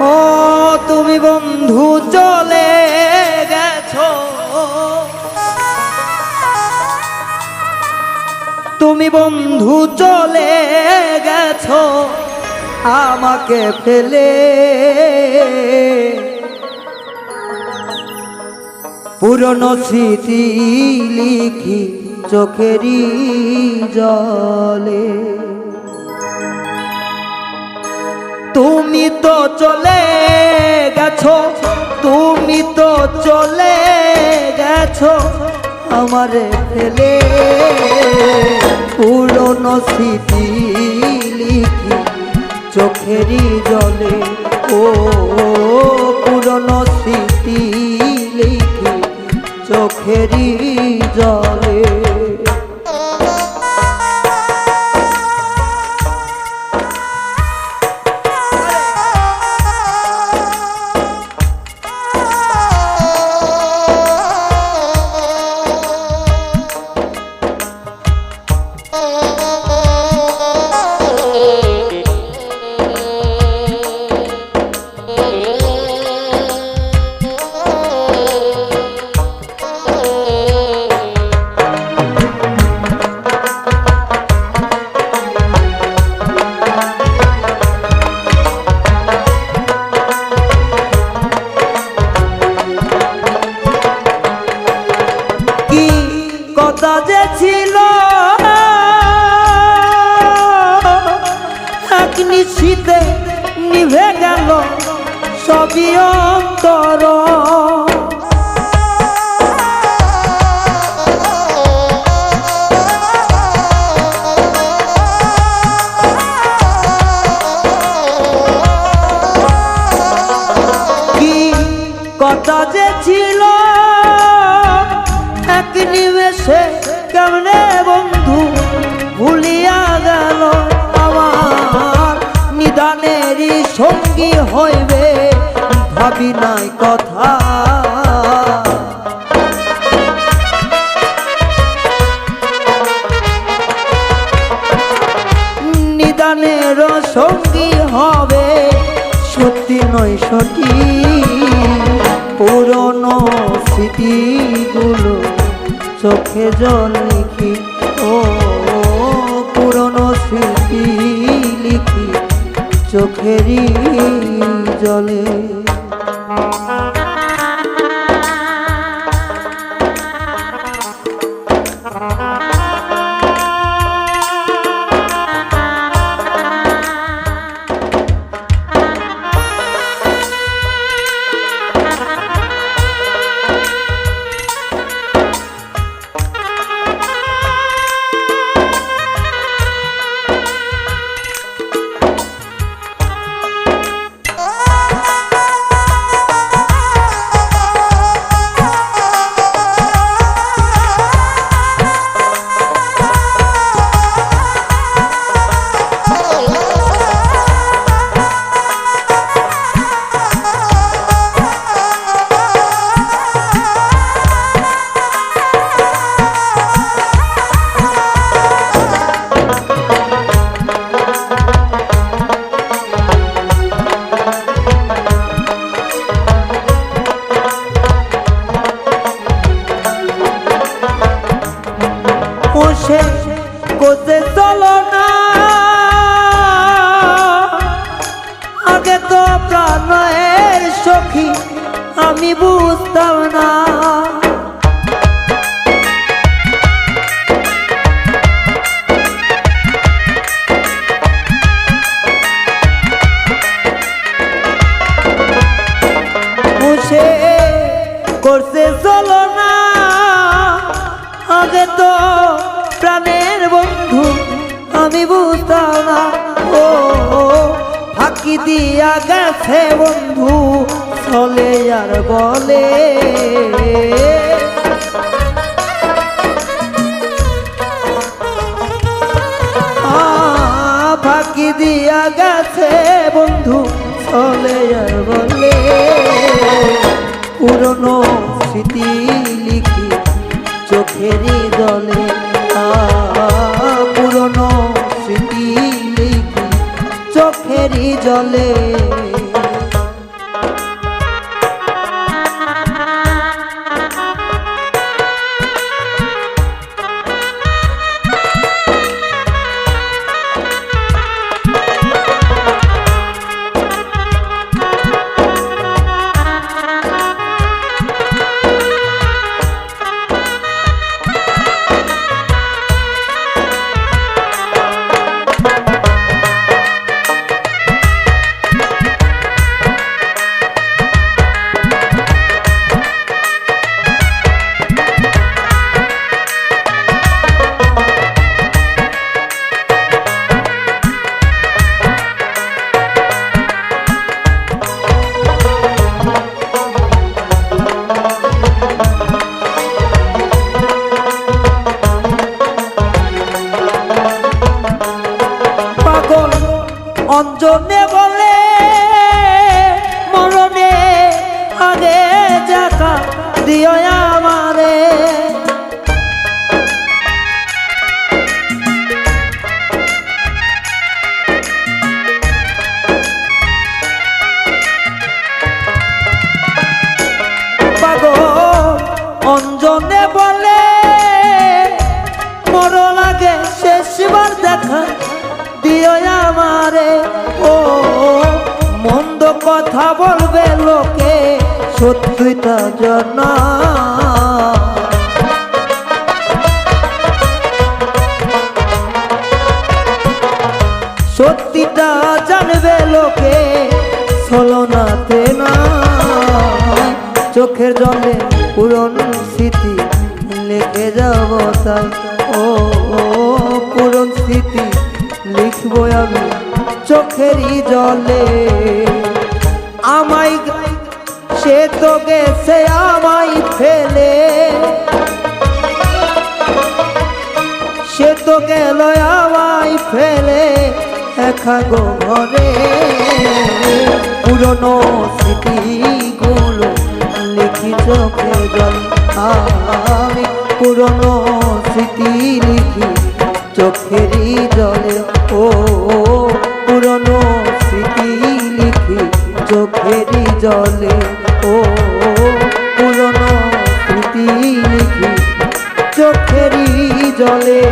ও, তুমি বন্ধু, চলে গেছো। তুমি বন্ধু, চলে গেছো। আমাকে ফেলে। পুরনো স্মৃতি লিখি চোখেরই জলে। তুমি তো চলে গেছো তুমি তো চলে গেছো আমারে ফেলে পুরনো স্মৃতি। নিশীতে নিভে গেল সবই অন্তর। সঙ্গী হইবে, ভাবি নাই কথা। নিদানের সঙ্গী হবে, সত্যি নয় সঠিক পুরনো স্মৃতিগুলো চোখে জল লিখি, ও পুরনো স্মৃতি। চোখেরই জলে। আমি বুঝতাম না। করছে চলো না। আগে তো প্রাণের বন্ধু আমি বুঝতাম না। ও, ফাঁকি দিয়া গেছে বন্ধু। চলে আর বলে। ফাঁকি দিয়া গেছে বন্ধু চলে আর বলে। পুরনো স্মৃতি লিখি চোখেরই জলে। আ, পুরনো স্মৃতি লিখি চোখেরই জলে। দিও আমারে। বলে দেখা দিও আমারে। ও মন্দ কথা বলবে লোকে। সত্যিটা জানা। সত্যিটা জানবে লোকে ছলনাতে না। চোখের জলে পুরন স্মৃতি লিখে যাব তাই। ও পুরন স্মৃতি লিখব আমি চোখেরই জলে। আমায় সে তো গেছে আমায় ফেলে। সে তো গেল আমায় ফেলে একা গো ঘরে। পুরনো স্মৃতিগুলো লিখি চোখে জল। আমি পুরনো স্মৃতি লিখি চোখেরই জলে। ও, পুরনো স্মৃতি লিখি চোখেরই জলে। ও পুরনো প্রীতি চোখেরই জলে।